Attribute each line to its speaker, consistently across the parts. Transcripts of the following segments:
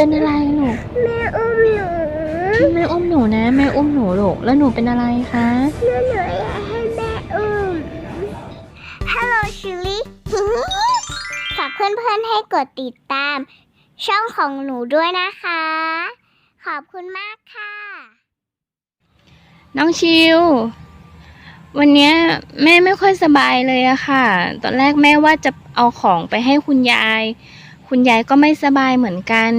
Speaker 1: เป็นอะไรลูก
Speaker 2: แม่อุ้มหนู
Speaker 1: แม่อุ้มหนูนะแม่อุ้มหนูลูกแล้วหนูเป็นอะไรคะ
Speaker 2: แม่หนูอยากให้แม่อุ้ม Hello ชิลี่ฝากเพื่อนๆให้กดติดตาม ช่องของหนูด้วยนะคะ ขอบคุณมากค่ะ
Speaker 1: น้องชิว วันเนี้ยแม่ไม่ค่อยสบายเลยอะค่ะ ตอนแรกแม่ว่าจะเอาของไปให้คุณยาย คุณยายก็ไม่สบายเหมือนกัน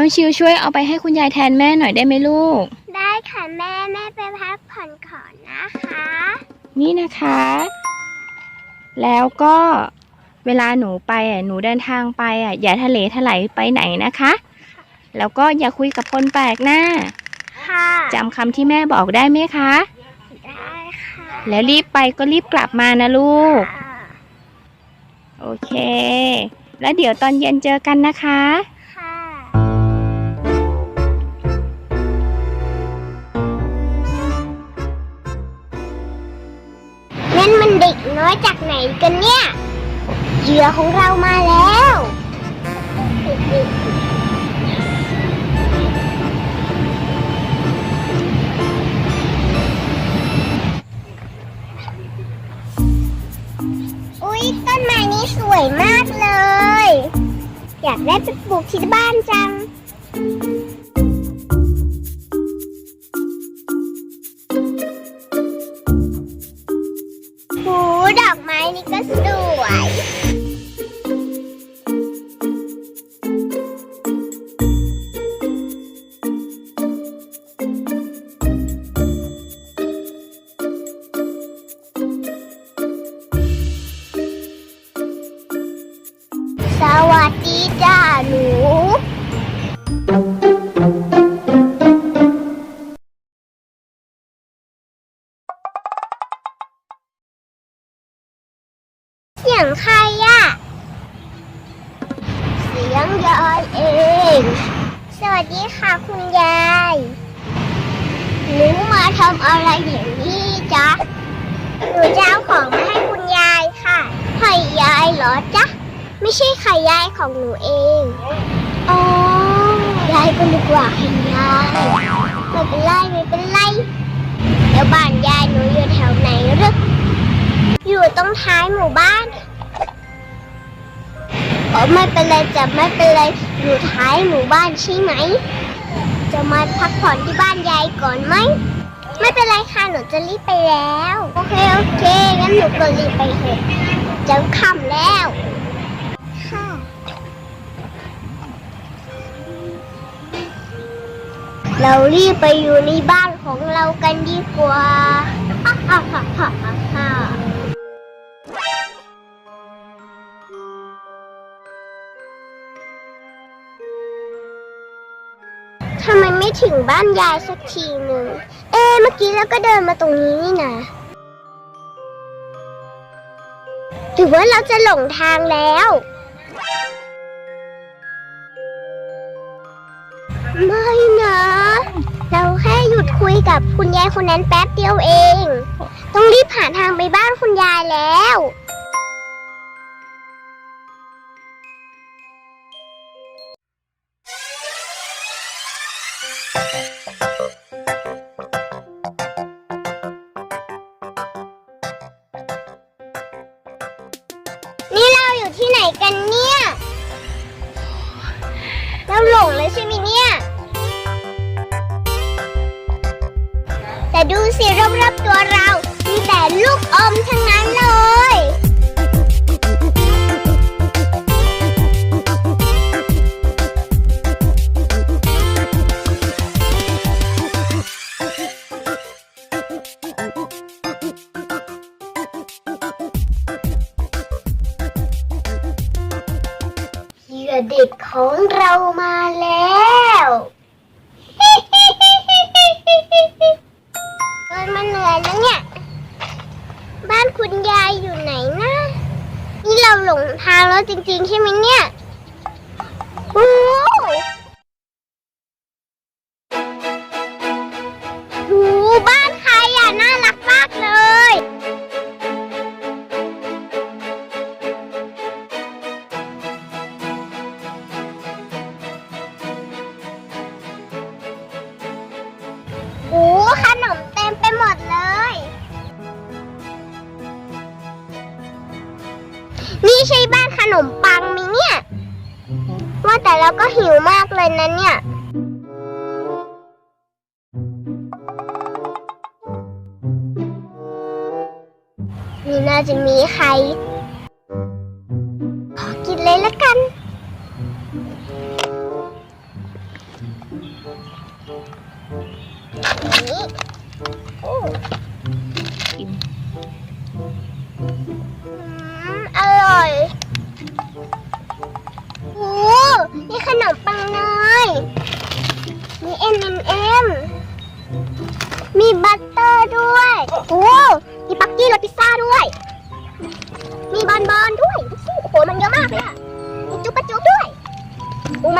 Speaker 1: น้องชิวช่วยเอาไปให้คุณยายแทนแม่หน่อยได้ไหมลูก
Speaker 2: ได้ค่ะแม่แม่ไปพักผ่อนก่อนนะคะ
Speaker 1: นี่นะคะ แล้วก็เวลาหนูไปอะหนูเดินทางไปอะอย่าทะเลถลายไปไหนนะคะ แล้วก็อย่าคุยกับคนแปลกหน้า
Speaker 2: ค่ะ
Speaker 1: จำคำที่แม่บอกได้ไหมคะ
Speaker 2: ได้ค่ะ
Speaker 1: แล้วรีบไปก็รีบกลับมานะลูก
Speaker 2: ค่ะ
Speaker 1: โอเค แล้วเดี๋ยวตอนเย็นเจอกันนะคะ
Speaker 2: น้อยจากไหนกันเนี่ยเหยื่อของเรามาแล้วอุ๊ยต้นไม้นี้สวยมากเลย อยากได้ไปปลูกที่บ้านจัง หนูจะเอาของมาให้คุณยายค่ะ ไข่ยายเหรอจ๊ะ ไม่ใช่ไข่ยายของหนูเอง อ๋อ ยายก็นึกว่าไข่ยายไม่เป็นไรไม่เป็นไรเดี๋ยวบ้านยายหนูอยู่แถวไหนหรึอยู่ตรงท้ายหมู่บ้านโอ้ไม่เป็นไรจะไม่เป็นไรอยู่ท้ายหมู่บ้านใช่ไหม จะมาพักผ่อนที่บ้านยายก่อนไหม ไม่เป็นไรค่ะ หนูจะรีบไปแล้ว โอเค โอเค งั้นหนูก็รีบไปเถอะจะค่ำแล้ว ค่ะ เรารีบไปอยู่ในบ้านของเรากันดีกว่าฮ่าฮ่าฮ่าฮ่าฮ่าฮ่าทำไมไม่ถึงบ้านยายสักทีหนึ่ง เมื่อกี้แล้วก็เดินมาตรงนี้นี่นะหรือว่าเราจะหลงทางแล้ว ไม่นะ เราแค่หยุดคุยกับคุณยายคนนั้นแป๊บเดียวเอง ต้องรีบหาทางไปบ้านคุณยายแล้ว ดูสิรอบๆตัวเรา มีแต่ลูกอมทั้งนั้นเลย คุณยายอยู่ไหนนะ นี่เราหลงทางแล้วจริงๆ ใช่ไหมเนี่ย นมปังมีเนี่ย ว่าแต่เราก็หิวมากเลยนะเนี่ย นี่น่าจะมีใคร ขอกินเลยละกัน นี่โอ้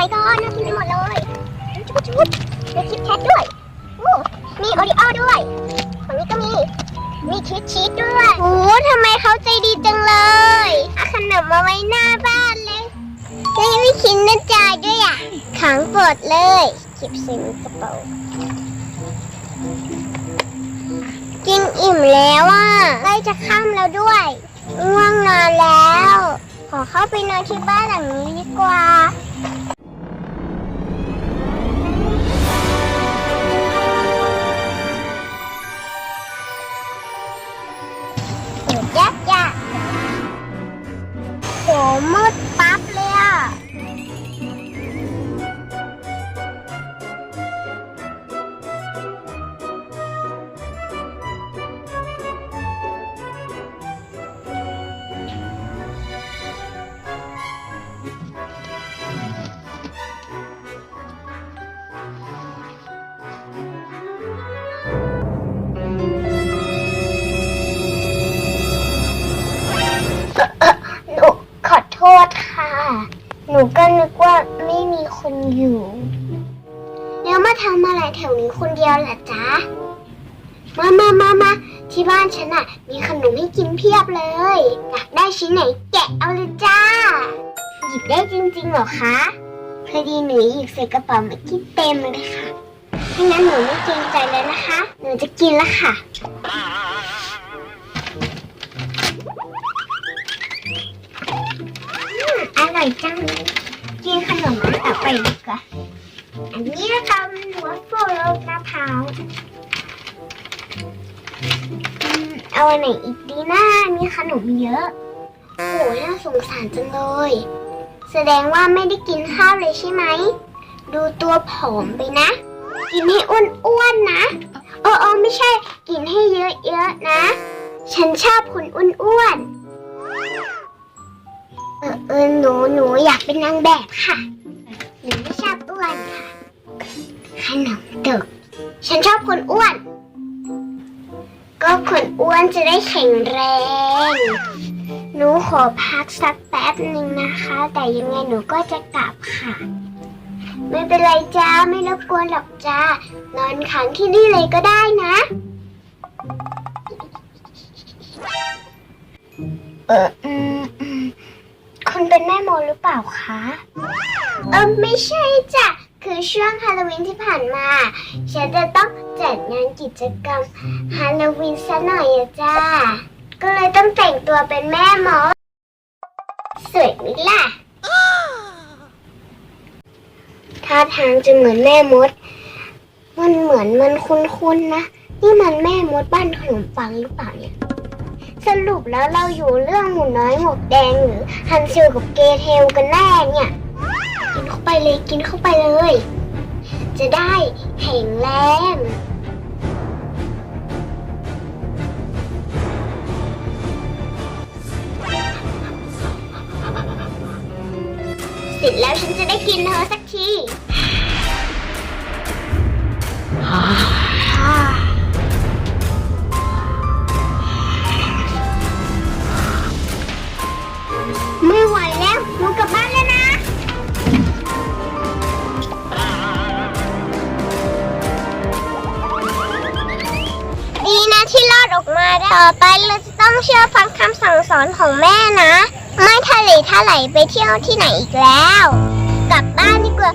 Speaker 2: โอ้ไม่ก็น่ากินไปหมดเลยมีจุ๊บปะจุ๊บมีคิดแคทด้วยโอ้มีโอริโอด้วยฝั่งนี้ก็มี มีชีสชีสด้วย โอ้ทำไมเขาใจดีจังเลยเอาขนมมาไว้หน้าบ้านเลยยังไม่คิดนะจ่ายด้วยอะ ขังปลดเลยเก็บใส่กระเป๋ากินอิ่มแล้วอะใกล้จะค่ำแล้วด้วยง่วงนอนแล้ว ขอเข้าไปนอนที่บ้านหลังนี้ดีกว่า หนูก็นึกว่าไม่มีคนอยู่ แล้วมาทำอะไรแถวนี้คนเดียวเหรอจ๊ะ มามามามาที่บ้านฉันอะมีขนมให้กินเพียบเลย อยากได้ชิ้นไหนแกะเอาเลยจ้า หยิบได้จริงๆเหรอคะพอดีหนูหยิบใส่กระเป๋าเมื่อกี้เต็มเลยค่ะถ้างั้นหนูไม่เกรงใจเลยนะคะ หนูจะกินล้วค่ะ ร่อยจังกินขนมต่อไปดีกว่าอันนี้นะคะมันหัวโฟลมะพร้าวเอาอันไหนอีกดีนะมีขนมเยอะโอ้ยน่าสงสารจังเลย แสดงว่าไม่ได้กินข้าวเลยใช่ไหม ดูตัวผอมไปนะ กินให้อ้วนๆนะ เออเออไม่ใช่ กินให้เยอะๆนะ ฉันชอบคนอ้วนๆ นูหนูอยากเป็นนางแบบค่ะ หนูไม่ชอบอ้วนค่ะ ขนมตึกฉันชอบคนอ้วน ก็คนอ้วนจะได้แข็งแรง หนูขอพักสักแป๊บหนึ่งนะคะ แต่ยังไงหนูก็จะกลับค่ะ ไม่เป็นไรจ้า ไม่รบกวนหรอกจ้า นอนค้างที่นี่เลยก็ได้นะ เออ เป็นแม่โมหรือเปล่าคะ เออไม่ใช่จ้ะ คือช่วงฮาโลวีนที่ผ่านมา ฉันจะต้องจัดงานกิจกรรมฮาโลวีนซะหน่อยอะจ้า ก็เลยต้องแต่งตัวเป็นแม่มดสวยไหมล่ะท่าทางจะเหมือนแม่มด มันเหมือนมันคุ้นๆนะ นี่มันแม่มดบ้านขนมปังหรือเปล่าเนี่ย สรุปแล้วเราอยู่เรื่องหมูน้อยหมวกแดงหรือฮันซิลกับเกเทลกันแน่เนี่ย กินเข้าไปเลยกินเข้าไปเลย จะได้แข็งแรงเสร็จแล้วฉันจะได้กินเธอสักที ต่อไปเราจะต้องเชื่อฟังคำสั่งสอนของแม่นะ ไม่ทะเลทลายไปเที่ยวที่ไหนอีกแล้ว กลับบ้านดีกว่า